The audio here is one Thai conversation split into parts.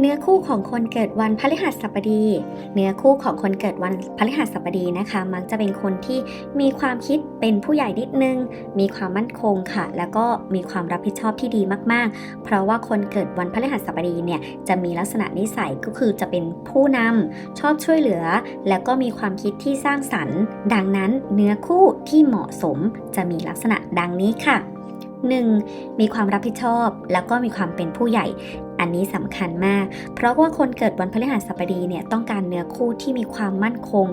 เนื้อคู่ของคนเกิดวันพฤหัสบดี เนื้อคู่ของคนเกิดวันพฤหัสบดีนะคะ มักจะเป็นคนที่มีความคิดเป็นผู้ใหญ่นิดนึง มีความมั่นคงค่ะ แล้วก็มีความรับผิดชอบที่ดีมาก ๆ เพราะว่าคนเกิดวันพฤหัสบดีเนี่ยจะมีลักษณะนิสัยก็คือจะเป็นผู้นำชอบช่วยเหลือ แล้วก็มีความคิดที่สร้างสรรค์ ดังนั้นเนื้อคู่ที่เหมาะสมจะมีลักษณะดังนี้ค่ะ 1. มีความรับผิดชอบ แล้วก็มีความเป็นผู้ใหญ่ อันนี้สำคัญมาก เพราะว่าคนเกิดวันพฤหัสบดีเนี่ยต้องการเนื้อคู่ที่มีความมั่นคง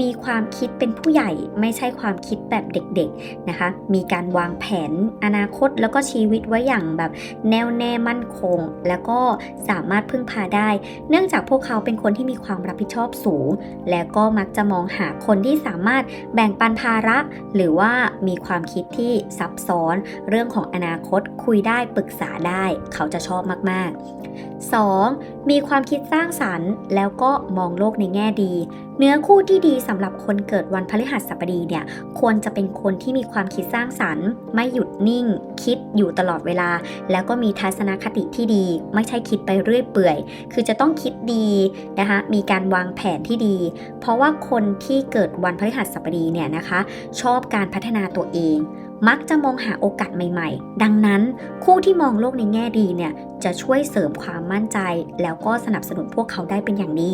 มีความคิดเป็นผู้ใหญ่ไม่ใช่ความคิดแบบเด็กๆนะคะ มีการวางแผนอนาคตแล้วก็ชีวิตไว้อย่างแบบแน่วแน่มั่นคง แล้วก็สามารถพึ่งพาได้ เนื่องจากพวกเขาเป็นคนที่มีความรับผิดชอบสูง แล้วก็มักจะมองหาคนที่สามารถแบ่งปันภาระ หรือว่ามีความคิดที่ซับซ้อน เรื่องของอนาคตคุยได้ปรึกษาได้ เขาจะชอบมากๆ 2. มีความคิดสร้างสรรค์แล้วก็มองโลกในแง่ดี เนื้อคู่ที่ดีสำหรับคนเกิดวันพฤหัสบดีเนี่ยควรจะเป็นคนที่มีความคิดสร้างสรรค์ ไม่หยุดนิ่ง คิดอยู่ตลอดเวลา แล้วก็มีทัศนคติที่ดี ไม่ใช่คิดไปเรื่อยเปื่อย คือจะต้องคิดดีนะคะมีการวางแผนที่ดี เพราะว่าคนที่เกิดวันพฤหัสบดีเนี่ยนะคะ ชอบการพัฒนาตัวเอง มักจะมองหาโอกาสใหม่ๆ ดังนั้นคู่ที่มองโลกในแง่ดีเนี่ยจะช่วยเสริมความมั่นใจ แล้วก็สนับสนุนพวกเขาได้เป็นอย่างดี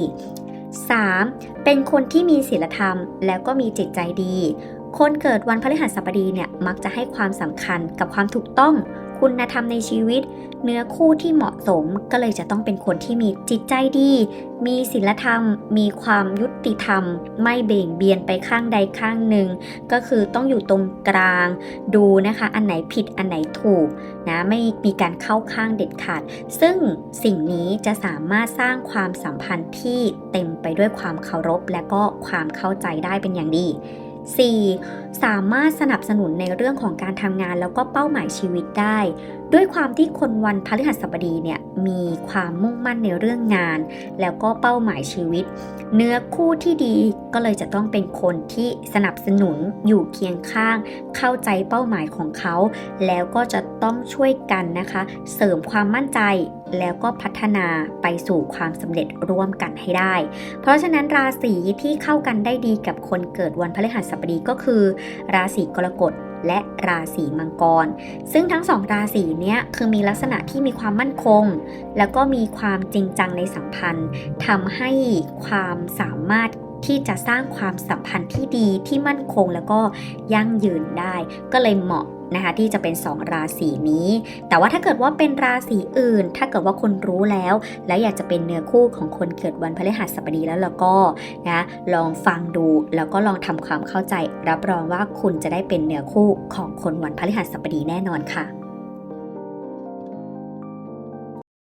3. เป็นคนที่มีศีลธรรม แล้วก็มีจิตใจดี คนเกิดวันพฤหัสบดีเนี่ยมักจะให้ความสำคัญกับความถูกต้อง คุณธรรมในชีวิต เนื้อคู่ที่เหมาะสมก็เลยจะต้องเป็นคนที่มีจิตใจดี มีศีลธรรม มีความยุติธรรม ไม่เบี่ยงเบียนไปข้างใดข้างหนึ่ง ก็คือต้องอยู่ตรงกลาง ดูนะคะอันไหนผิดอันไหนถูกนะไม่มีการเข้าข้างเด็ดขาด ซึ่งสิ่งนี้จะสามารถสร้างความสัมพันธ์ที่เต็มไปด้วยความเคารพและก็ความเข้าใจได้เป็นอย่างดี 4. สามารถสนับสนุนในเรื่องของการทำงานแล้วก็เป้าหมายชีวิตได้ ด้วยความที่คนวันพฤหัสบดีเนี่ยมีความมุ่งมั่นในเรื่องงาน แล้วก็เป้าหมายชีวิต เนื้อคู่ที่ดีก็เลยจะต้องเป็นคนที่สนับสนุนอยู่เคียงข้าง เข้าใจเป้าหมายของเขา แล้วก็จะต้องช่วยกันนะคะ เสริมความมั่นใจ แล้วก็พัฒนาไปสู่ความสำเร็จร่วมกันให้ได้ เพราะฉะนั้นราศีที่เข้ากันได้ดีกับคนเกิดวันพฤหัสบดีก็คือ ราศีกรกฎและราศีมังกร ซึ่งทั้งสองราศีเนี้ยคือมีลักษณะที่มีความมั่นคง แล้วก็มีความจริงจังในสัมพันธ์ทำให้ความสามารถ ที่จะสร้างความสัมพันธ์ที่ดีที่มั่นคงแล้วก็ยั่งยืนได้ ก็เลยเหมาะนะคะที่จะเป็น 2 ราศีนี้ แต่ว่าถ้าเกิดว่าเป็นราศีอื่น ถ้าเกิดว่าคุณรู้แล้ว แล้วอยากจะเป็นเนื้อคู่ของคนเกิดวันพฤหัสบดีแล้วแล้วก็นะลองฟังดูแล้วก็ลองทำความเข้าใจ รับรองว่าคุณจะได้เป็นเนื้อคู่ของคนวันพฤหัสบดีแน่นอนค่ะ